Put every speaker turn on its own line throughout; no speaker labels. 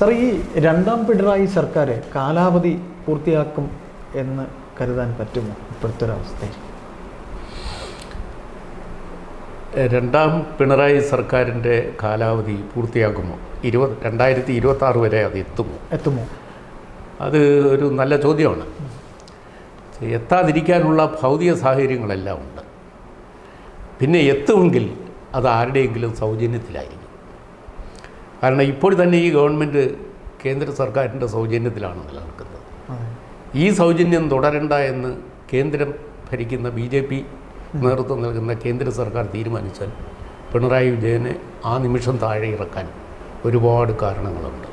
Sir ഈ രണ്ടാം പിണറായി സർക്കാർ കാലാവധി പൂർത്തിയാക്കും എന്ന് കരുതാൻ പറ്റുമോ? ഇപ്പോഴത്തെ ഒരു അവസ്ഥയിൽ.
രണ്ടാം പിണറായി സർക്കാരിന്റെ കാലാവധി പൂർത്തിയാക്കുമോ ഇരുപത് രണ്ടായിരത്തി ഇരുപത്തി ആറ് വരെ അത് എത്തുമോ?
എത്തുമോ?
അത് ഒരു നല്ല ചോദ്യമാണ്. എത്താതിരിക്കാനുള്ള ഭൗതിക സാഹചര്യങ്ങളെല്ലാം ഉണ്ട്. പിന്നെ എത്തുമെങ്കിൽ അത് ആരുടെയെങ്കിലും സൗജന്യത്തിലായിരിക്കും. കാരണം ഇപ്പോൾ തന്നെ ഈ ഗവൺമെന്റ് കേന്ദ്ര സർക്കാരിന്റെ സൗജന്യത്തിലാണ് നിലനിൽക്കുന്നത്. ഈ സൗജന്യം തുടരണ്ട എന്ന് കേന്ദ്രം ഭരിക്കുന്ന ബി ജെ പി നേതൃത്വം നൽകുന്ന കേന്ദ്ര സർക്കാർ തീരുമാനിച്ചാൽ പിണറായി വിജയനെ ആ നിമിഷം താഴെ ഇറക്കാൻ ഒരുപാട് കാരണങ്ങളുണ്ട്.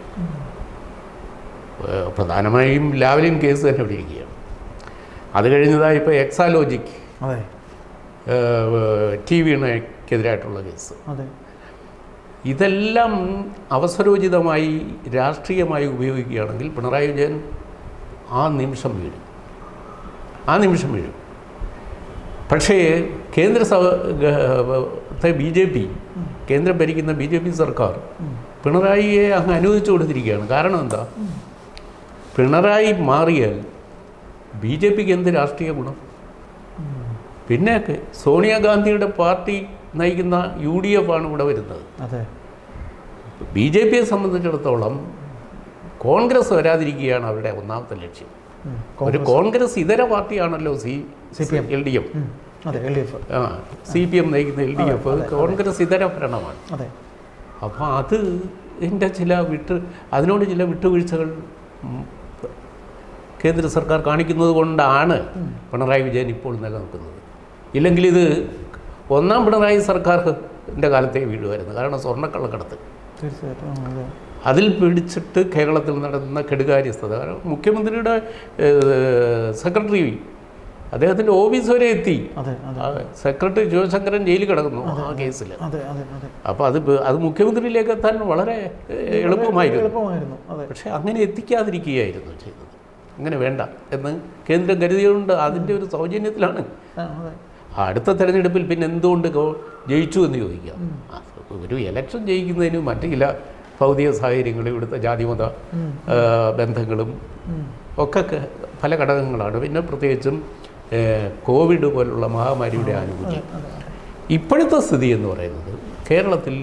പ്രധാനമായും ലാവലിൻ കേസ് തന്നെ പിടിക്കുകയാണ്. ഇരിക്കുകയാണ് അത് കഴിഞ്ഞതായി ഇപ്പോൾ എക്സാലോജിക്
അതെ.
ടി വിണയ്ക്കെതിരായിട്ടുള്ള കേസ്. ഇതെല്ലാം അവസരോചിതമായി രാഷ്ട്രീയമായി ഉപയോഗിക്കുകയാണെങ്കിൽ പിണറായി വിജയൻ ആ നിമിഷം വീഴും. ആ നിമിഷം വീഴും. പക്ഷേ കേന്ദ്ര സഭത്തെ ബി ജെ പി കേന്ദ്രം ഭരിക്കുന്ന ബി ജെ പി സർക്കാർ പിണറായിയെ അങ്ങ് അനുവദിച്ചു കൊടുത്തിരിക്കുകയാണ്. കാരണം എന്താ? പിണറായി മാറിയാൽ ബി ജെ പിക്ക് എന്ത് രാഷ്ട്രീയ ഗുണം? പിന്നെ സോണിയാഗാന്ധിയുടെ പാർട്ടി നയിക്കുന്ന യു ഡി എഫ് ആണ് ഇവിടെ വരുന്നത്.
അതെ.
ബി ജെ പിയെ സംബന്ധിച്ചിടത്തോളം കോൺഗ്രസ് വരാതിരിക്കുകയാണ് അവരുടെ ഒന്നാമത്തെ ലക്ഷ്യം. ഒരു കോൺഗ്രസ്. ഇതര പാർട്ടിയാണല്ലോ C
C
L D F.
അതെ എൽ ഡി എഫ്.
ആ സി പി എം നയിക്കുന്ന എൽ ഡി എഫ് കോൺഗ്രസ് ഇതര ഭരണമാണ്. അപ്പോൾ അത് എന്റെ ചില വിട്ട് അതിനോട് ചില വിട്ടുവീഴ്ചകൾ കേന്ദ്ര സർക്കാർ കാണിക്കുന്നത് കൊണ്ടാണ് പിണറായി വിജയൻ ഇപ്പോൾ നിലനിൽക്കുന്നത്. ഇല്ലെങ്കിൽ ഇത് ഒന്നാം പിണറായി സർക്കാരിന്റെ കാലത്തേ വീഴുമായിരുന്നു. കാരണം സ്വർണക്കള്ളക്കടത്ത്
തീർച്ചയായിട്ടും
അതിൽ പിടിച്ചിട്ട് കേരളത്തിൽ നടന്ന കെടുകാര്യസ്ഥത. കാരണം മുഖ്യമന്ത്രിയുടെ സെക്രട്ടറി അദ്ദേഹത്തിന്റെ ഓഫീസ് വരെ എത്തി. സെക്രട്ടറി ശിവശങ്കരൻ ജയിലിൽ കിടക്കുന്നു ആ കേസിൽ.
അതെ അതെ അതെ
അപ്പോൾ അത് അത് മുഖ്യമന്ത്രിയിലേക്ക് എത്താൻ വളരെ എളുപ്പമായിരുന്നു. പക്ഷേ അങ്ങനെ എത്തിക്കാതിരിക്കുകയായിരുന്നു ചെയ്തത്. അങ്ങനെ വേണ്ട എന്ന് കേന്ദ്രം കരുതിയതുകൊണ്ട് അതിന്റെ ഒരു സൗജന്യത്തിലാണ്. അടുത്ത തെരഞ്ഞെടുപ്പിൽ പിന്നെ എന്തുകൊണ്ട് ജയിച്ചു എന്ന് ചോദിക്കാം. ഒരു ഇലക്ഷൻ ജയിക്കുന്നതിന് മറ്റു ചില ഭൗതിക സാഹചര്യങ്ങൾ ഇവിടുത്തെ ജാതിമത ബന്ധങ്ങളും ഒക്കെ പല ഘടകങ്ങളാണ്. പിന്നെ പ്രത്യേകിച്ചും കോവിഡ് പോലുള്ള മഹാമാരിയുടെ ആനുകൂല്യം. ഇപ്പോഴത്തെ സ്ഥിതി എന്ന് പറയുന്നത് കേരളത്തിൽ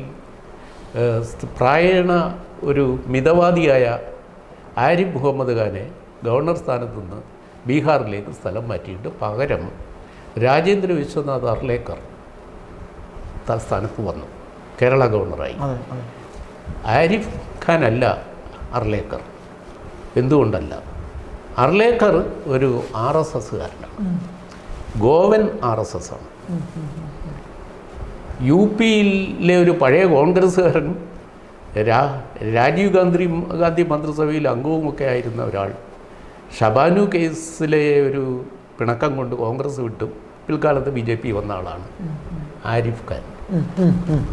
പ്രായണ പ്രായേണ ഒരു മിതവാദിയായ ആരിഫ് മുഹമ്മദ് ഖാനെ ഗവർണർ സ്ഥാനത്ത് നിന്ന് ബീഹാറിലേക്ക് സ്ഥലം മാറ്റിയിട്ട് പകരം രാജേന്ദ്ര വിശ്വനാഥ് അർലേക്കർ തലസ്ഥാനത്ത് സ്ഥാനത്ത് വന്നു. കേരള ഗവർണറായി. ആരിഫ് ഖാൻ അല്ല അർലേക്കർ. എന്തുകൊണ്ടല്ല? അർലേക്കർ ഒരു ആർ എസ് എസ്സുകാരനാണ്. ഗോവൻ ആർ എസ് എസ് ആണ് യു പിയിലെ ഒരു പഴയ കോൺഗ്രസ്സുകാരൻ രാ രാജീവ് ഗാന്ധി ഗാന്ധി മന്ത്രിസഭയിൽ അംഗവുമൊക്കെ ആയിരുന്ന ഒരാൾ. ഷബാനു കേസിലെ ഒരു പിണക്കം കൊണ്ട് കോൺഗ്രസ് വിട്ടു പിൽക്കാലത്ത് ബി ജെ പി വന്ന ആളാണ് ആരിഫ് ഖാൻ.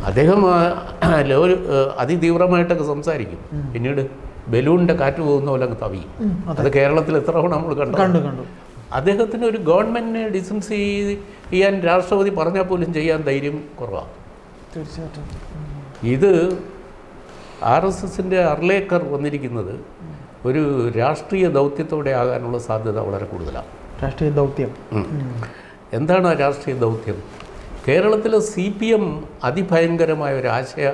അദ്ദേഹം ലോ- അതിതീവ്രമായിട്ടൊക്കെ സംസാരിക്കും. പിന്നീട് ബലൂണിന്റെ കാറ്റ് പോകുന്ന പോലെ അങ്ങ് തവിയും. അത്. കേരളത്തിൽ എത്ര തവണ നമ്മൾ കണ്ടു?
കണ്ടു കണ്ടു.
അദ്ദേഹത്തിന് ഒരു ഗവൺമെന്റിനെ ഡിസൻസ് ചെയ്യാൻ രാഷ്ട്രപതി പറഞ്ഞാൽ പോലും ചെയ്യാൻ ധൈര്യം കുറവാണ്
തീർച്ചയായിട്ടും.
ഇത് ആർ എസ് എസിന്റെ അർലേക്കർ വന്നിരിക്കുന്നത് ഒരു രാഷ്ട്രീയ ദൗത്യത്തോടെ ആകാനുള്ള സാധ്യത വളരെ കൂടുതലാണ്
രാഷ്ട്രീയ ദൗത്യം.
എന്താണ് ആ രാഷ്ട്രീയ ദൗത്യം? കേരളത്തിലെ സി പി എം അതിഭയങ്കരമായ ഒരു ആശയ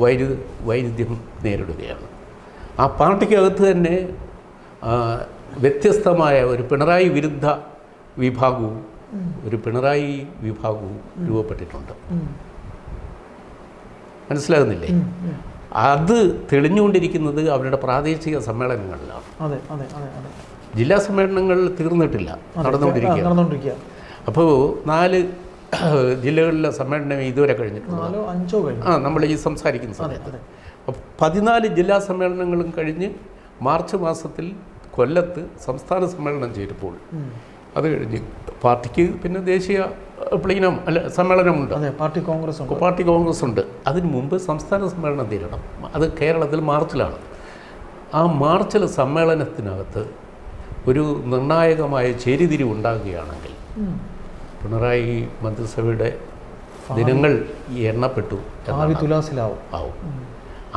വൈരു വൈരുദ്ധ്യം നേരിടുകയാണ്. ആ പാർട്ടിക്കകത്ത് തന്നെ വ്യത്യസ്തമായ ഒരു പിണറായി വിരുദ്ധ വിഭാഗവും ഒരു പിണറായി വിഭാഗവും രൂപപ്പെട്ടിട്ടുണ്ട്. മനസ്സിലാകുന്നില്ലേ. അത് തെളിഞ്ഞുകൊണ്ടിരിക്കുന്നത് അവരുടെ പ്രാദേശിക സമ്മേളനങ്ങളിലാണ്. ജില്ലാ സമ്മേളനങ്ങൾ തീർന്നിട്ടില്ല. നടന്നുകൊണ്ടിരിക്കുക
നടന്നുകൊണ്ടിരിക്കുക
അപ്പോൾ നാല് ജില്ലകളിലെ സമ്മേളനം ഇതുവരെ കഴിഞ്ഞിട്ടുണ്ട്
അഞ്ചോ
ആ നമ്മൾ ഈ സംസാരിക്കുന്ന സമയത്ത്. പതിനാല് ജില്ലാ സമ്മേളനങ്ങളും കഴിഞ്ഞ് മാർച്ച് മാസത്തിൽ കൊല്ലത്ത് സംസ്ഥാന സമ്മേളനം ചേരുമ്പോൾ അത് കഴിഞ്ഞ് പാർട്ടിക്ക് പിന്നെ ദേശീയ പ്ലീനം അല്ല സമ്മേളനമുണ്ട്.
അതെ പാർട്ടി കോൺഗ്രസ് ഉണ്ട്
പാർട്ടി കോൺഗ്രസ് ഉണ്ട് അതിന് മുമ്പ് സംസ്ഥാന സമ്മേളനം തീരണം. അത് കേരളത്തിൽ മാർച്ചിലാണ്. ആ മാർച്ചിലെ സമ്മേളനത്തിനകത്ത് ഒരു നിർണായകമായ ചേരിതിരിവ് ഉണ്ടാകുകയാണെങ്കിൽ. പിണറായി മന്ത്രിസഭയുടെ ദിനങ്ങൾ എണ്ണപ്പെട്ടു
തുലാസിലാവും.
ആവും.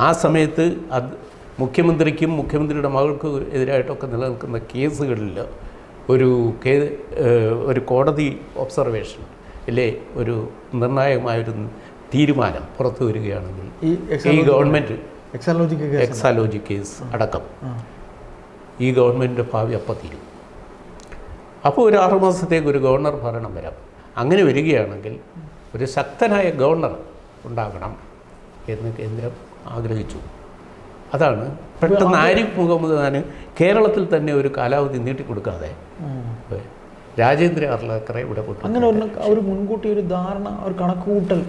ആ സമയത്ത് അത് മുഖ്യമന്ത്രിക്കും മുഖ്യമന്ത്രിയുടെ മകൾക്കും എതിരായിട്ടൊക്കെ നിലനിൽക്കുന്ന കേസുകളിൽ ഒരു കേ ഒരു കോടതി ഒബ്സർവേഷൻ ഇല്ലേ ഒരു നിർണായകമായൊരു തീരുമാനം പുറത്തു വരികയാണെങ്കിൽ
ഈ ഗവൺമെന്റ് കേസ്
എക്സാലോജി കേസ് അടക്കം. ഈ ഗവൺമെന്റിന്റെ ഭാവി അപ്പം തീരും. അപ്പോൾ ഒരു ആറു മാസത്തേക്ക് ഒരു ഗവർണർ ഭരണം വരാം. അങ്ങനെ വരികയാണെങ്കിൽ ഒരു ശക്തനായ ഗവർണർ ഉണ്ടാകണം എന്ന് കേന്ദ്രം ആഗ്രഹിച്ചു. അതാണ് പെട്ടെന്ന് ആരി മുഹമ്മദ് ഖാന് കേരളത്തിൽ തന്നെ ഒരു കാലാവധി നീട്ടിക്കൊടുക്കാതെ. രാജേന്ദ്ര അർലക്കറെ ഇവിടെ കൊണ്ടു
അങ്ങനെ ഒരു മുൻകൂട്ടി ഒരു ധാരണ ഒരു കണക്കുകൂട്ടൽ.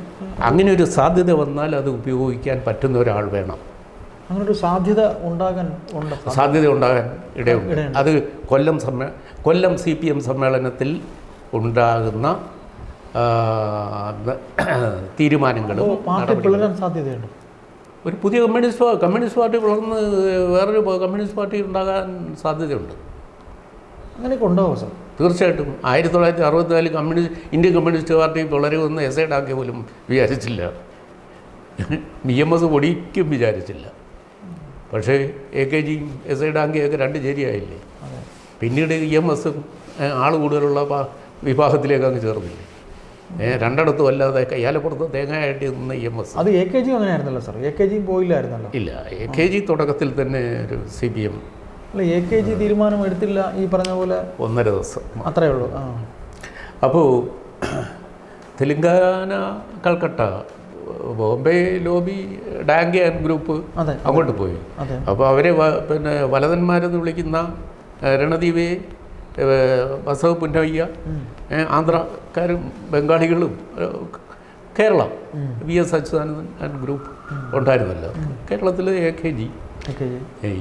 അങ്ങനെ ഒരു സാധ്യത വന്നാൽ അത് ഉപയോഗിക്കാൻ പറ്റുന്ന ഒരാൾ വേണം.
അങ്ങനെ ഒരു സാധ്യത ഉണ്ടാകാൻ ഉണ്ട്?
സാധ്യത ഉണ്ടാകാൻ ഇടയുണ്ട്. അത് കൊല്ലം സമ്മേ കൊല്ലം സി പി എം സമ്മേളനത്തിൽ ഉണ്ടാകുന്ന തീരുമാനങ്ങളും
അപ്പോൾ പാർട്ടി പിളരാൻ സാധ്യതയുണ്ട്?
ഒരു പുതിയ കമ്മ്യൂണിസ്റ്റ് കമ്മ്യൂണിസ്റ്റ് പാർട്ടി വളർന്ന് വേറൊരു കമ്മ്യൂണിസ്റ്റ് പാർട്ടി ഉണ്ടാകാൻ സാധ്യതയുണ്ട്.
അങ്ങനെയൊക്കെ ഉണ്ടാവും സാർ?
തീർച്ചയായിട്ടും. ആയിരത്തി തൊള്ളായിരത്തി അറുപത്തിനാല് കമ്മ്യൂണിസ്റ്റ് ഇന്ത്യൻ കമ്മ്യൂണിസ്റ്റ് പാർട്ടി വളരുമെന്ന് എസ് ഐഡാക്കിയ പോലും വിചാരിച്ചില്ല. ബി എം എസ് പൊടിക്കും വിചാരിച്ചില്ല. പക്ഷേ എ കെ ജിയും എസ് ഐ ഡാങ്കിയൊക്കെ രണ്ട് ചേരിയായില്ലേ? പിന്നീട് ഇ എം എസും ആൾ കൂടുതലുള്ള വിഭാഗത്തിലേക്ക് അങ്ങ് ചേർന്നില്ലേ? ഏഹ് രണ്ടിടത്തും അല്ലാതെ കയ്യാലപ്പുറത്ത് തേങ്ങയായിട്ട് നിന്ന ഇ എം എസ്.
അത് എ കെ ജി അങ്ങനെ ആയിരുന്നല്ലോ സാർ എ കെ ജിയും പോയില്ലായിരുന്നല്ലോ.
ഇല്ല എ കെ ജി തുടക്കത്തിൽ തന്നെ ഒരു സി പി എം.
അല്ല എ കെ ജി തീരുമാനം എടുത്തില്ല ഈ പറഞ്ഞ പോലെ?
ഒന്നര ദിവസം.
അത്രേ ഉള്ളൂ.
അപ്പോൾ തെലങ്കാന കൽക്കട്ട ബോംബെ ലോബി ഡാങ്കിയാൻ ഗ്രൂപ്പ് അങ്ങോട്ട് പോയി. അപ്പോൾ അവരെ പിന്നെ വലതന്മാരെന്ന് വിളിക്കുന്ന രണദീപെ ബസവ് പുന്നയ്യ ആന്ധ്രക്കാരും ബംഗാളികളും Keralam. V S Achuthanandan and group ഉണ്ടായിരുന്നല്ലോ. കേരളത്തിൽ A K G.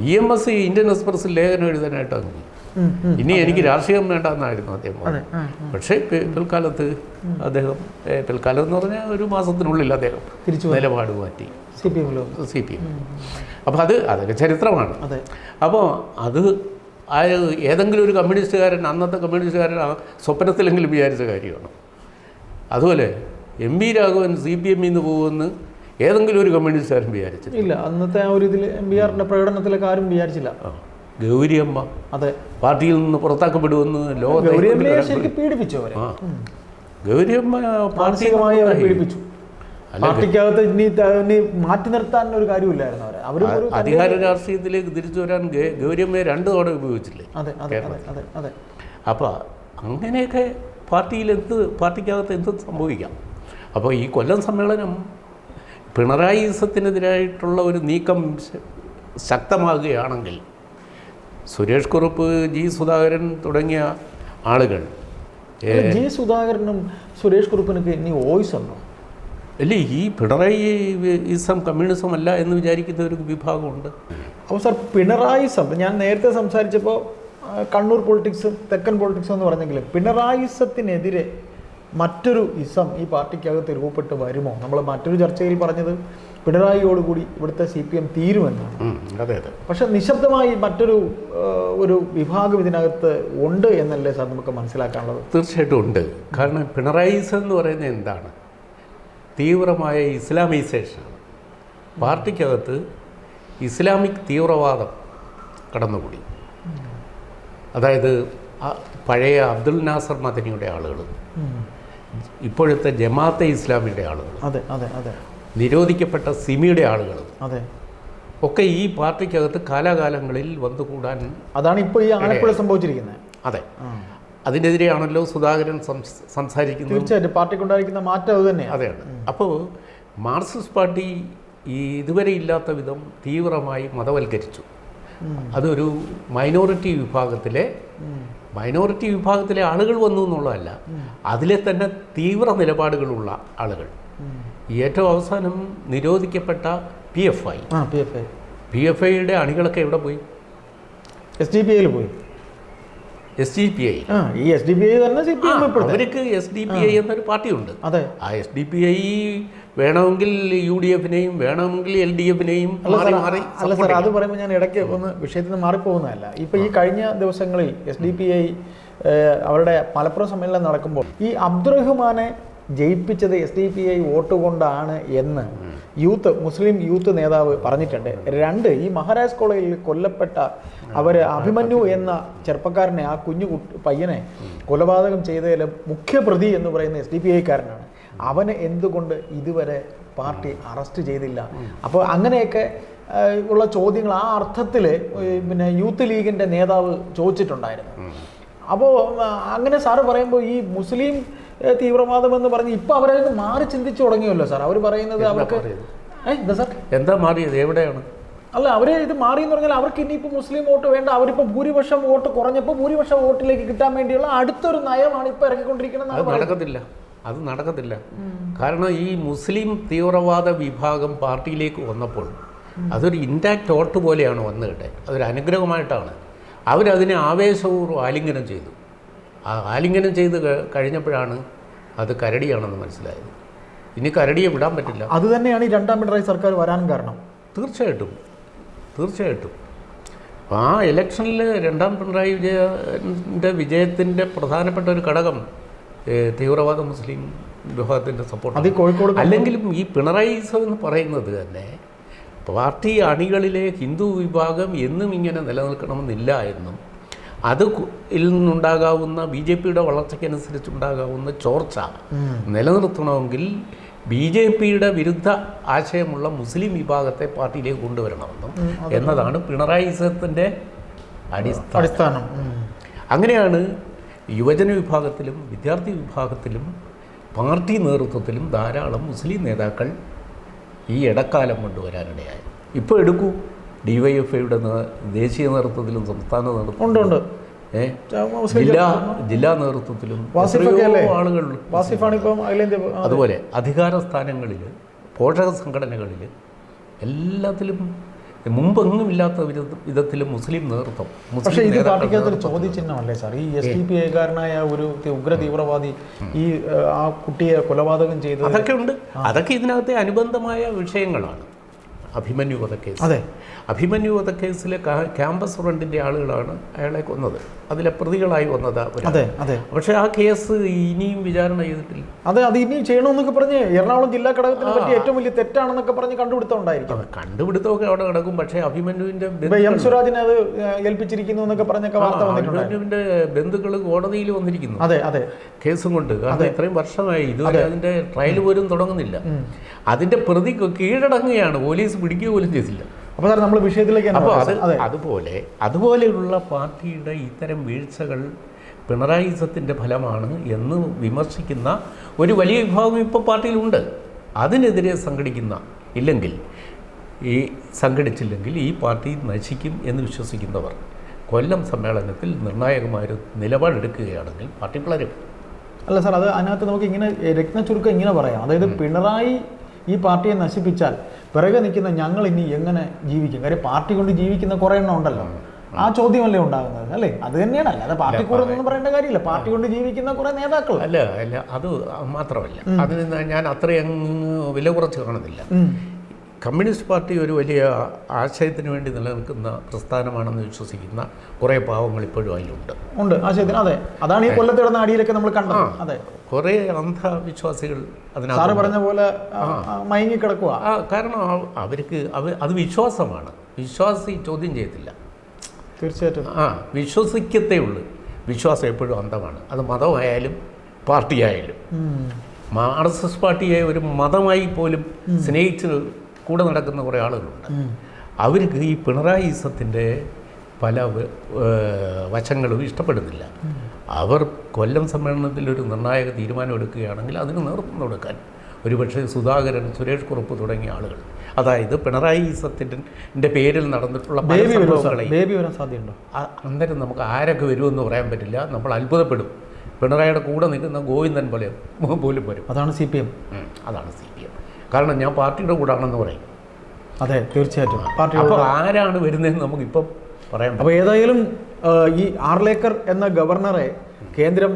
E M S Indian എക്സ്പ്രസ്സിൽ ലേഖനം എഴുതാനായിട്ടാണ്. ഇനി എനിക്ക് രാഷ്ട്രീയം വേണ്ടെന്നായിരുന്നു അദ്ദേഹം. പക്ഷേ പിൽക്കാലത്ത് അദ്ദേഹം പിൽക്കാലം എന്ന് പറഞ്ഞാൽ ഒരു മാസത്തിനുള്ളിൽ അദ്ദേഹം
തിരിച്ചു.
നിലപാട് മാറ്റി.
C P M
C P M. അപ്പോൾ അത് അതൊക്കെ ചരിത്രമാണ്. അപ്പോൾ അത് ആ ഏതെങ്കിലും ഒരു കമ്മ്യൂണിസ്റ്റുകാരൻ അന്നത്തെ കമ്മ്യൂണിസ്റ്റുകാരൻ ആ സ്വപ്നത്തിലെങ്കിലും വിചാരിച്ച കാര്യമാണ്. അതുപോലെ M V Raghavan C P എമ്മിൽ നിന്ന് പോകുമെന്ന് ഏതെങ്കിലും ഒരു കമ്മ്യൂണിസ്റ്റുകാരൻ വിചാരിച്ചില്ല
ഇല്ല അന്നത്തെ ആ ഒരു ഇതിൽ എം ബി ആറിന്റെ പ്രകടനത്തിലൊക്കെ ആരും വിചാരിച്ചില്ല.
ഗൗരിയമ്മ
അതെ
പാർട്ടിയിൽ നിന്ന് പുറത്താക്കപ്പെടുമെന്ന് ലോകത്തെ
പീഡിപ്പിച്ചു
ഗൗരിയമ്മ
മാനസികമായി അവരെ പീഡിപ്പിച്ചു. പാർട്ടിക്കകത്ത് ഇനി ഇനി മാറ്റി നിർത്താൻ ഒരു കാര്യമില്ലായിരുന്നു അവർ ഒരു
അധികാര രാഷ്ട്രീയത്തിലേക്ക് തിരിച്ചു വരാൻ ഗൗരിയമ്മയെ രണ്ട് തവണ ഉപയോഗിച്ചില്ലേ?
അതെ അതെ അതെ
അപ്പോൾ അങ്ങനെയൊക്കെ പാർട്ടിയിൽ എന്ത് പാർട്ടിക്കകത്ത് എന്ത് സംഭവിക്കാം. അപ്പോൾ ഈ കൊല്ലം സമ്മേളനം പിണറായി സത്തിനെതിരായിട്ടുള്ള ഒരു നീക്കം ശക്തമാകുകയാണെങ്കിൽ സുരേഷ് കുറുപ്പ് ജി സുധാകരൻ തുടങ്ങിയ ആളുകൾ.
ജി സുധാകരനും സുരേഷ് കുറുപ്പിനൊക്കെ ഇനി വോയിസ് ഉണ്ടോ?
അല്ല ഈ പിണറായി ഇസം കമ്മ്യൂണിസം അല്ല എന്ന് വിചാരിക്കുന്ന ഒരു വിഭാഗമുണ്ട്.
അപ്പോൾ സാർ പിണറായിസം ഞാൻ നേരത്തെ സംസാരിച്ചപ്പോൾ കണ്ണൂർ പൊളിറ്റിക്സ് തെക്കൻ പൊളിറ്റിക്സ് എന്ന് പറഞ്ഞെങ്കിലും പിണറായിസത്തിനെതിരെ മറ്റൊരു ഇസം ഈ പാർട്ടിക്കകത്ത് രൂപപ്പെട്ട് വരുമോ? നമ്മൾ മറ്റൊരു ചർച്ചയിൽ പറഞ്ഞത് പിണറായിയോടുകൂടി ഇവിടുത്തെ സി പി എം തീരുമെന്നാണ്.
അതെ അതെ.
പക്ഷെ നിശബ്ദമായി മറ്റൊരു ഒരു വിഭാഗം ഇതിനകത്ത് ഉണ്ട് എന്നല്ലേ സാർ നമുക്ക് മനസ്സിലാക്കാനുള്ളത്?
തീർച്ചയായിട്ടും ഉണ്ട്. കാരണം പിണറായിസം എന്ന് പറയുന്നത് എന്താണ്? തീവ്രമായ ഇസ്ലാമൈസേഷനാണ് പാർട്ടിക്കകത്ത് ഇസ്ലാമിക് തീവ്രവാദം കടന്നുകൂടി. അതായത് പഴയ അബ്ദുൽ നാസർ മദനിയുടെ ആളുകൾ. ഇപ്പോഴത്തെ ജമാഅത്തെ ഇസ്ലാമിന്റെ ആളുകൾ
അതെ അതെ അതെ.
നിരോധിക്കപ്പെട്ട സിമിയുടെ ആളുകൾ
അതെ.
ഒക്കെ ഈ പാർട്ടിക്കകത്ത് കാലാകാലങ്ങളിൽ വന്നു കൂടാൻ
അതാണ് ഇപ്പോൾ ഈ ആലപ്പുഴ സംഭവിച്ചിരിക്കുന്നത്.
അതെ. അതിനെതിരെയാണല്ലോ സുധാകരൻ സംസ് സംസാരിക്കുന്നത്.
തീർച്ചയായിട്ടും പാർട്ടിക്കുണ്ടായിരിക്കുന്ന മാറ്റം അത് തന്നെ
അതെയാണ് അപ്പോൾ മാർക്സിസ്റ്റ് പാർട്ടി ഈ ഇതുവരെ ഇല്ലാത്ത വിധം തീവ്രമായി മതവൽക്കരിച്ചു. അതൊരു മൈനോറിറ്റി വിഭാഗത്തിലെ. മൈനോറിറ്റി വിഭാഗത്തിലെ ആളുകൾ വന്നു എന്നുള്ളതല്ല. അതിലെ തന്നെ തീവ്ര നിലപാടുകളുള്ള ആളുകൾ. ഏറ്റവും അവസാനം നിരോധിക്കപ്പെട്ട P F I.
P F I.
P F ഐയുടെ അണികളൊക്കെ എവിടെ പോയി?
എസ് ഡി പി ഐയിൽ പോയി.
എസ് ഡി പി ഐ
ഈ എസ് ഡി പി ഐ തന്നെ സി പി എം
അവർക്ക് എസ് ഡി പി ഐ എന്നൊരു പാർട്ടിയുണ്ട്.
അതെ.
ആ എസ് ഡി പി ഐ വേണമെങ്കിൽ യു ഡി എഫിനെയും വേണമെങ്കിൽ എൽ ഡി എഫിനെയും
അല്ല സാർ അത് പറയുമ്പോൾ ഞാൻ ഇടയ്ക്ക് ഒന്ന് വിഷയത്തിൽ നിന്ന് മാറിപ്പോകുന്നതല്ല. ഇപ്പൊ ഈ കഴിഞ്ഞ ദിവസങ്ങളിൽ എസ് ഡി പി ഐ അവരുടെ മലപ്പുറം സമ്മേളനം നടക്കുമ്പോൾ ഈ അബ്ദുറഹ്മാനെ ജയിപ്പിച്ചത് S D P I vote കൊണ്ടാണ് എന്ന് യൂത്ത് മുസ്ലിം യൂത്ത് നേതാവ് പറഞ്ഞിട്ടുണ്ട്. രണ്ട് ഈ മഹാരാജ് കോളേജിൽ കൊല്ലപ്പെട്ട അവർ അഭിമന്യു എന്ന ചെറുപ്പക്കാരനെ ആ കുഞ്ഞു പയ്യനെ കൊലപാതകം ചെയ്തതിൽ മുഖ്യ പ്രതി എന്ന് പറയുന്ന എസ് ഡി പി ഐക്കാരനാണ്. അവനെ എന്തുകൊണ്ട് ഇതുവരെ പാർട്ടി അറസ്റ്റ് ചെയ്തില്ല? അപ്പോൾ അങ്ങനെയൊക്കെ ഉള്ള ചോദ്യങ്ങൾ ആ അർത്ഥത്തിൽ പിന്നെ യൂത്ത് ലീഗിന്റെ നേതാവ് ചോദിച്ചിട്ടുണ്ടായിരുന്നു. അപ്പോൾ അങ്ങനെ സാറ് പറയുമ്പോൾ ഈ മുസ്ലിം ഏ, തീവ്രവാദം എന്ന് പറഞ്ഞ് ഇപ്പോൾ അവരെ മാറി ചിന്തിച്ചു തുടങ്ങിയല്ലോ സാർ. അവർ പറയുന്നത് അവർക്ക് എന്താ സാർ?
എന്താ മാറിയത്? എവിടെയാണ്?
അല്ല അവർ ഇത് മാറി എന്ന് പറഞ്ഞാൽ അവർക്ക് ഇനിയിപ്പോൾ മുസ്ലിം വോട്ട് വേണ്ട. അവരിപ്പോൾ ഭൂരിപക്ഷം വോട്ട് കുറഞ്ഞപ്പോൾ ഭൂരിപക്ഷം വോട്ടിലേക്ക് കിട്ടാൻ വേണ്ടിയുള്ള അടുത്തൊരു നയമാണ് ഇപ്പോൾ ഇറക്കിക്കൊണ്ടിരിക്കുന്നത്
അത് നടക്കത്തില്ല. അത് നടക്കത്തില്ല. കാരണം ഈ മുസ്ലിം തീവ്രവാദ വിഭാഗം പാർട്ടിയിലേക്ക് വന്നപ്പോൾ അതൊരു ഇൻടാക്റ്റ് വോട്ട് പോലെയാണ് വന്നു കേട്ടെ. അതൊരു അനുഗ്രഹമായിട്ടാണ്. അവരതിനെ ആവേശപൂർവം ആലിംഗനം ചെയ്തു. ആ ആലിംഗനം ചെയ്ത് കഴിഞ്ഞപ്പോഴാണ് അത് കരടിയാണെന്ന് മനസ്സിലായത്. ഇനി കരടിയെ വിടാൻ പറ്റില്ല.
അത് തന്നെയാണ് ഈ രണ്ടാം പിണറായി സർക്കാർ വരാൻ കാരണം.
തീർച്ചയായിട്ടും. തീർച്ചയായിട്ടും. ആ ഇലക്ഷനിൽ രണ്ടാം പിണറായി വിജയന്റെ വിജയത്തിന്റെ പ്രധാനപ്പെട്ട ഒരു ഘടകം തീവ്രവാദ മുസ്ലിം
വിഭാഗത്തിന്റെ
സപ്പോർട്ട്
അത് കോഴിക്കോട്
അല്ലെങ്കിലും ഈ പിണറായിസം എന്ന് പറയുന്നത് തന്നെ പാർട്ടി അണികളിലെ ഹിന്ദു വിഭാഗം എന്നും ഇങ്ങനെ നിലനിൽക്കണമെന്നില്ല എന്നും അത് നിന്നുണ്ടാകാവുന്ന ബി ജെ പിയുടെ വളർച്ചയ്ക്കനുസരിച്ചുണ്ടാകാവുന്ന ചോർച്ച നിലനിർത്തണമെങ്കിൽ ബി ജെ പിയുടെ വിരുദ്ധ ആശയമുള്ള മുസ്ലിം വിഭാഗത്തെ പാർട്ടിയിലേക്ക് കൊണ്ടുവരണമെന്നും എന്നതാണ് പിണറായിസത്തിന്റെ അടിസ്ഥാനം.
അടിസ്ഥാനം.
അങ്ങനെയാണ് യുവജന വിഭാഗത്തിലും വിദ്യാർത്ഥി വിഭാഗത്തിലും പാർട്ടി നേതൃത്വത്തിലും ധാരാളം മുസ്ലിം നേതാക്കൾ ഈ ഇടക്കാലം കൊണ്ടുവരാനിടയായി ഇപ്പോൾ എടുക്കൂ. ഡി വൈ എഫ് ഐയുടെ ദേശീയ നേതൃത്വത്തിലും സംസ്ഥാന
നേതൃത്വം
ജില്ലാ ജില്ലാ നേതൃത്വത്തിലും? ആളുകൾ അതുപോലെ അധികാര സ്ഥാനങ്ങളിൽ പോഷക സംഘടനകളിൽ എല്ലാത്തിലും മുമ്പെങ്ങും ഇല്ലാത്ത വിധ- വിധത്തിൽ മുസ്ലിം നേതൃത്വം
പക്ഷേ
മുസ്ലിം
ഇത് പാർട്ടിക്കകത്തൊരു ചോദ്യചിഹ്നമല്ലേ സാർ? ഈ എസ് ഡി പി ഐക്കാരനായ ഒരു ഉഗ്ര തീവ്രവാദി ഈ ആ കുട്ടിയെ കൊലപാതകം ചെയ്തു
അതൊക്കെ ഉണ്ട്. അതൊക്കെ ഇതിനകത്തെ അനുബന്ധമായ വിഷയങ്ങളാണ്. അഭിമന്യു വധക്കേസ്
അതെ.
അഭിമന്യു വധക്കേസിലെ ക്യാമ്പസ് ഫ്രണ്ടിന്റെ ആളുകളാണ് അയാളെ കൊന്നത്. അതിലെ പ്രതികളായി വന്നത്.
അതെ അതെ.
പക്ഷേ ആ കേസ് ഇനിയും വിചാരണ ചെയ്തിട്ടില്ല.
അതെ അത് ഇനിയും ചെയ്യണമെന്നൊക്കെ പറഞ്ഞ് എറണാകുളം ജില്ലാ ഘടകത്തിനെ പറ്റി ഏറ്റവും വലിയ തെറ്റാണെന്നൊക്കെ പറഞ്ഞ് കണ്ടുപിടുത്തം ഉണ്ടായിരിക്കും
അത് കണ്ടുപിടുത്തമൊക്കെ അവിടെ കിടക്കും പക്ഷേ
അഭിമന്യുവിന്റെ എം സുരാജിനെ അത് ഏൽപ്പിച്ചിരിക്കുന്നു എന്നൊക്കെ പറഞ്ഞൊക്കെ വാർത്ത
അഭിമന്യുവിന്റെ ബന്ധുക്കൾ കോടതിയിൽ വന്നിരിക്കുന്നു.
അതെ അതെ.
കേസും കൊണ്ട്. കാരണം ഇത്രയും വർഷമായി ഇതുവരെ അതിന്റെ ട്രയൽ പോലും തുടങ്ങുന്നില്ല. അതിന്റെ പ്രതി കീഴടങ്ങുകയാണ് പോലീസ് പിടിക്കുക പോലും ചെയ്തില്ല.
അപ്പൊ സാർ നമ്മൾ വിഷയത്തിലേക്ക്
അപ്പോൾ അത് അതുപോലെ അതുപോലെയുള്ള പാർട്ടിയുടെ ഇത്തരം വീഴ്ചകൾ പിണറായിസത്തിന്റെ ഫലമാണ് എന്ന് വിമർശിക്കുന്ന ഒരു വലിയ വിഭാഗം ഇപ്പോൾ പാർട്ടിയിലുണ്ട്. അതിനെതിരെ സംഘടിക്കുന്ന ഇല്ലെങ്കിൽ ഈ സംഘടിച്ചില്ലെങ്കിൽ ഈ പാർട്ടി നശിക്കും എന്ന് വിശ്വസിക്കുന്നവർ കൊല്ലം സമ്മേളനത്തിൽ നിർണായകമായൊരു നിലപാടെടുക്കുകയാണെങ്കിൽ പാർട്ടി വളരും
അല്ല സാർ അത് അതിനകത്ത് നമുക്ക് ഇങ്ങനെ രത്ന ചുരുക്കം ഇങ്ങനെ പറയാം. അതായത് പിണറായി ഈ പാർട്ടിയെ നശിപ്പിച്ചാൽ പിറകെ നിൽക്കുന്ന ഞങ്ങൾ ഇനി എങ്ങനെ ജീവിക്കും? കാര്യം പാർട്ടി കൊണ്ട് ജീവിക്കുന്ന കുറേ എണ്ണം ഉണ്ടല്ലോ. ആ ചോദ്യമല്ലേ ഉണ്ടാകുന്നത് അല്ലേ? അത് തന്നെയാണ്. അല്ലാതെ പാർട്ടി കൂടെ ഒന്നും പറയേണ്ട കാര്യമില്ല. പാർട്ടി കൊണ്ട് ജീവിക്കുന്ന കുറെ നേതാക്കൾ.
അല്ല അല്ല അത് മാത്രമല്ല. അതിന് ഞാൻ അത്രയും വില കുറച്ച് കാണുന്നില്ല. കമ്മ്യൂണിസ്റ്റ് പാർട്ടി ഒരു വലിയ ആശയത്തിന് വേണ്ടി നിലനിൽക്കുന്ന പ്രസ്ഥാനമാണെന്ന് വിശ്വസിക്കുന്ന കുറേ പാവങ്ങൾ ഇപ്പോഴും അതിലുണ്ട്.
ഉണ്ട്. ആശയത്തിന് അതെ. അതാണ് ഈ കൊല്ലത്ത് കിടന്ന അടിയിലൊക്കെ നമ്മൾ കണ്ടത്. അതെ.
കുറേ അന്ധവിശ്വാസികൾ അതിനകത്ത്
പറഞ്ഞ പോലെ മയങ്ങിക്കിടക്കുക ആ, മയങ്ങി കിടക്കുക
കാരണം അവർക്ക് അവ അത് വിശ്വാസമാണ്. വിശ്വാസി ചോദ്യം ചെയ്യത്തില്ല.
തീർച്ചയായിട്ടും.
ആ വിശ്വസിക്കത്തേ ഉള്ളൂ. വിശ്വാസം എപ്പോഴും അന്ധമാണ്. അത് മതമായാലും പാർട്ടിയായാലും.
ഉം.
ആർ എസ് എസ് പാർട്ടിയെ ഒരു മതമായി പോലും സ്നേഹിച്ച് കൂടെ നടക്കുന്ന കുറേ ആളുകളുണ്ട്. അവർക്ക് ഈ പിണറായി ഈസത്തിന്റെ പല വശങ്ങളും ഇഷ്ടപ്പെടുന്നില്ല. അവർ കൊല്ലം സമ്മേളനത്തിൽ ഒരു നിർണായക തീരുമാനം എടുക്കുകയാണെങ്കിൽ അതിന് നേതൃത്വം കൊടുക്കാൻ. ഒരുപക്ഷെ സുധാകരൻ സുരേഷ് കുറുപ്പ് തുടങ്ങിയ ആളുകൾ. അതായത് പിണറായി ഈസത്തിന്റെ പേരിൽ നടന്നിട്ടുള്ള പല
ബേബി വരാൻ സാധ്യതയുണ്ടോ?
അന്നേരം നമുക്ക് ആരൊക്കെ വരുമെന്ന് പറയാൻ പറ്റില്ല. നമ്മൾ അത്ഭുതപ്പെടും. പിണറായിയുടെ കൂടെ നിൽക്കുന്ന ഗോവിന്ദൻ പോലെ പോലും വരും.
അതാണ് സി പി എം.
അതാണ് സി കാരണം ഞാൻ പാർട്ടിയുടെ കൂടാണെന്ന് പറയും.
അതെ തീർച്ചയായിട്ടും. പാർട്ടി
അപ്പോൾ ആരാണ് വരുന്നതെന്ന് നമുക്കിപ്പം പറയാം
അപ്പോൾ ഏതായാലും ഈ ആർലേക്കർ എന്ന ഗവർണറെ കേന്ദ്രം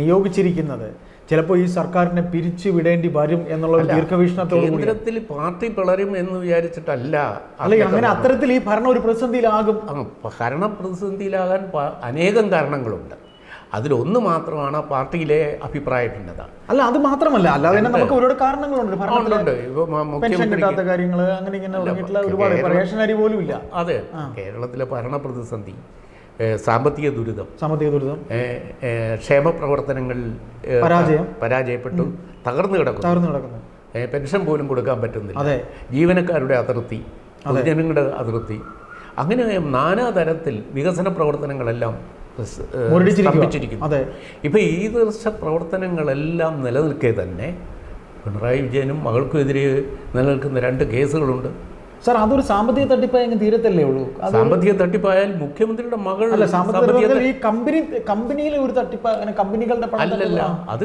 നിയോഗിച്ചിരിക്കുന്നത് ചിലപ്പോൾ ഈ സർക്കാരിനെ പിരിച്ചു വിടേണ്ടി വരും എന്നുള്ള ഒരു ദീർഘവീക്ഷണത്തോട്
കേന്ദ്രത്തിൽ പാർട്ടി പിളരും എന്ന് വിചാരിച്ചിട്ടല്ല
അല്ലെ അങ്ങനെ അത്തരത്തിൽ ഈ ഭരണം ഒരു പ്രതിസന്ധിയിലാകും.
ഭരണ പ്രതിസന്ധിയിലാകാൻ അനേകം കാരണങ്ങളുണ്ട്. അതിലൊന്ന് മാത്രമാണ് പാർട്ടിയിലെ അഭിപ്രായ ഭിന്നത.
അല്ല അത് മാത്രമല്ല. അല്ലാതെ തന്നെ നമുക്ക് ഒരുപാട് കാരണങ്ങളുണ്ട്. കിട്ടാത്ത കാര്യങ്ങൾ അങ്ങനെ ഇങ്ങനെ ഒരുപാട് പോലും ഇല്ല
അതെ. കേരളത്തിലെ ഭരണ പ്രതിസന്ധി സാമ്പത്തിക ദുരിതം
സാമ്പത്തിക ദുരിതം.
ക്ഷേമ പ്രവർത്തനങ്ങളിൽ
പരാജയം.
പരാജയപ്പെട്ടു തകർന്നു കിടക്കുന്നു.
തകർന്നു കിടക്കുന്നു.
പെൻഷൻ പോലും കൊടുക്കാൻ പറ്റുന്നില്ല.
അതെ.
ജീവനക്കാരുടെ അതിർത്തി പൊതുജനങ്ങളുടെ അതിർത്തി. അങ്ങനെ നാനാതരത്തിൽ വികസന പ്രവർത്തനങ്ങളെല്ലാം
അതെ.
ഇപ്പോൾ ഈ ദർശ പ്രവർത്തനങ്ങളെല്ലാം നിലനിൽക്കെ തന്നെ പിണറായി വിജയനും മകൾക്കുമെതിരെ നിലനിൽക്കുന്ന രണ്ട് കേസുകളുണ്ട്.
സാർ അതൊരു സാമ്പത്തിക തട്ടിപ്പായി അങ്ങ് തീരത്തല്ലേ ഉള്ളൂ?
സാമ്പത്തിക തട്ടിപ്പായാൽ മുഖ്യമന്ത്രിയുടെ മകൾ
അല്ല സാമ്പത്തിക
സാമ്പത്തിക
ഈ കമ്പനി കമ്പനിയിലെ ഒരു തട്ടിപ്പ് അങ്ങനെ കമ്പനികളുടെ
അല്ലല്ല അത്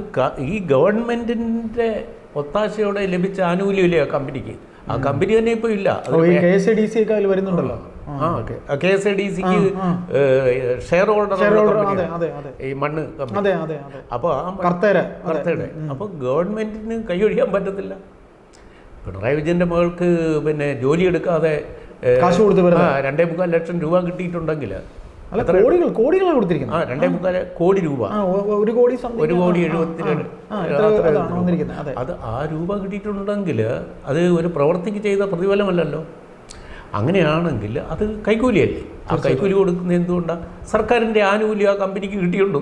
ഈ ഗവൺമെന്റിന്റെ ഒത്താശയോടെ ലഭിച്ച ആനുകൂല്യമില്ലേ ആ കമ്പനിക്ക്? ആ കമ്പനി തന്നെ ഇപ്പോൾ ഇല്ല.
കെ എസ് ഡി സി ഒക്കെ അതിൽ വരുന്നുണ്ടല്ലോ.
കെ എസ് ഐ ഡി സിക്ക് ഷെയർ ഹോൾഡർ ഈ മണ്ണ് അപ്പോൾ ആ കർത്തയുടെ അപ്പോൾ ഗവൺമെന്റിന് കൈയൊഴിയാൻ പറ്റത്തില്ല. പിണറായി വിജയന്റെ മകൾക്ക് പിന്നെ ജോലി എടുക്കാതെ
കാശ് കൊടുത്ത്
രണ്ടേ മുക്കാൽ ലക്ഷം രൂപ കിട്ടിയിട്ടുണ്ടെങ്കിൽ
അല്ല കോടികൾ കോടികളാണ് കൊടുത്തിരിക്കുന്നത്.
ആ രണ്ടേ മുക്കാൽ കോടി രൂപ.
ഒരു കോടി.
ഒരു കോടി എഴുപത്തിരണ്ട്.
അത്.
ആ രൂപ കിട്ടിയിട്ടുണ്ടെങ്കിൽ അത് ഒരു പ്രവർത്തിക്ക് ചെയ്ത പ്രതിഫലമല്ലല്ലോ. അങ്ങനെയാണെങ്കിൽ അത് കൈക്കൂലിയല്ലേ? ആ കൈക്കൂലി കൊടുക്കുന്ന എന്തുകൊണ്ടാണ് സർക്കാരിന്റെ ആനുകൂല്യം ആ കമ്പനിക്ക് കിട്ടിയുണ്ട്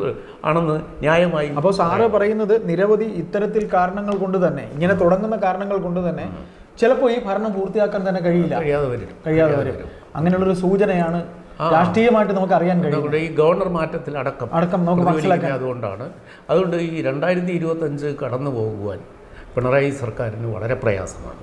ആണെന്ന് ന്യായമായി
അപ്പോൾ സാറ് പറയുന്നത് നിരവധി ഇത്തരത്തിൽ കാരണങ്ങൾ കൊണ്ട് തന്നെ ഇങ്ങനെ തുടങ്ങുന്ന കാരണങ്ങൾ കൊണ്ട് തന്നെ ചിലപ്പോൾ ഈ ഭരണം പൂർത്തിയാക്കാൻ തന്നെ കഴിയില്ല.
കഴിയാതെ വരും.
കഴിയാതെ വരും. അങ്ങനെയുള്ളൊരു സൂചനയാണ് രാഷ്ട്രീയമായിട്ട് നമുക്ക് അറിയാൻ കഴിയും
ഈ ഗവർണർ മാറ്റത്തിൽ അടക്കം
അടക്കം നമുക്ക് മനസ്സിലാക്കാൻ.
അതുകൊണ്ടാണ്. അതുകൊണ്ട് ഈ രണ്ടായിരത്തി ഇരുപത്തഞ്ച് കടന്നു പോകുവാൻ പിണറായി സർക്കാരിന് വളരെ പ്രയാസമാണ്.